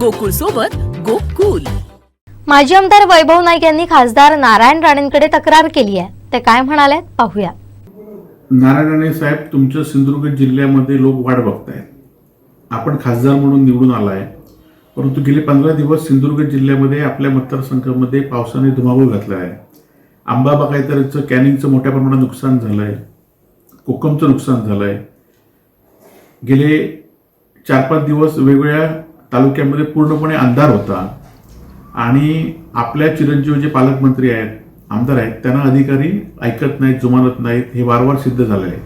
गोकुळ सोबत गोकुल. माजी आमदार वैभव नाईक यांनी खासदार नारायण राणेंकडे तक्रार केली आहे. ते काय म्हणाले पाहूया. नारायण राणे साहेब तुमच्या सिंधुदुर्ग जिल्ह्यामध्ये लोक वाट बघतायत. आपण खासदार म्हणून निवडून आलाय. परंतु गेले पंधरा दिवस सिंधुदुर्ग जिल्ह्यामध्ये आपल्या मतदारसंघामध्ये पावसाने धुमाकूळ घातला आहे आंबा बागायतदाराचं कॅनिंगचं मोठ्या प्रमाणात नुकसान झालं आहे कोकमचं नुकसान झालं आहे गेले चार पाच दिवस वेगवेगळ्या तालुक्यामध्ये पूर्णपणे अंधार होता. आणि आपल्या चिरंजीव जे पालकमंत्री आहेत आमदार आहेत त्यांना अधिकारी ऐकत नाहीत जुमानत नाहीत हे वारंवार सिद्ध झालं आहे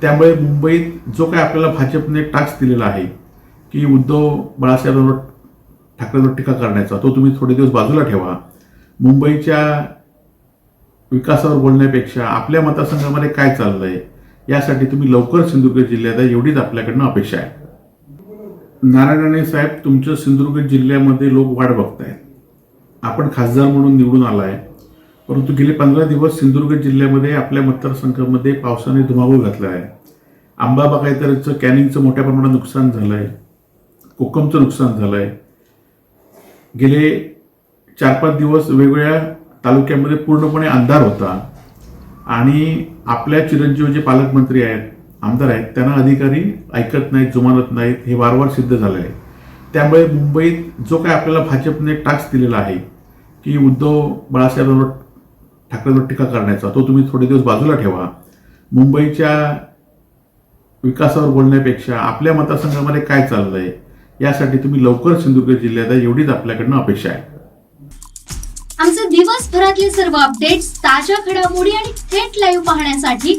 त्यामुळे मुंबईत जो काय आपल्याला भाजपने टास्क दिलेला आहे की उद्धव बाळासाहेबांवर ठाकरेंवर टीका करण्याचा तो तुम्ही थोडे दिवस बाजूला ठेवा. मुंबईच्या विकासावर बोलण्यापेक्षा आपल्या मतदारसंघामध्ये काय चाललं आहे यासाठी तुम्ही लवकर सिंधुदुर्ग जिल्ह्यात एवढीच आपल्याकडनं अपेक्षा आहे. नारायणाने साहेब तुमच्या सिंधुदुर्ग जिल्ह्यामध्ये लोक वाट बघतायत. आपण खासदार म्हणून निवडून आलाय. परंतु गेले पंधरा दिवस सिंधुदुर्ग जिल्ह्यामध्ये आपल्या मतदारसंघामध्ये पावसाने धुमाकूळ घातला आहे आंबा बागायतरचं कॅनिंगचं मोठ्या प्रमाणात नुकसान झालं आहे कोकमचं नुकसान झालं आहे गेले चार पाच दिवस वेगवेगळ्या तालुक्यामध्ये पूर्णपणे अंधार होता. आणि आपल्या चिरंजीव जे पालकमंत्री आहेत आमदार आहेत. त्यांना अधिकारी ऐकत नाहीत जुमानत नाहीत हे वारंवार सिद्ध झालं आहे त्यामुळे मुंबईत जो काय आपल्याला भाजपने टास्क दिलेला आहे की उद्धव बाळासाहेबांवर ठाकरेंवर टीका करण्याचा तो तुम्ही थोडे दिवस बाजूला ठेवा. मुंबईच्या विकासावर बोलण्यापेक्षा आपल्या मतदारसंघामध्ये काय चाललंय यासाठी तुम्ही लवकर सिंधुदुर्ग जिल्ह्यात एवढीच आपल्याकडनं अपेक्षा आहे. आमचे दिवसभरातले सर्व अपडेट्स ताज्या घडामोडी आणि थेट लाईव्ह पाहण्यासाठी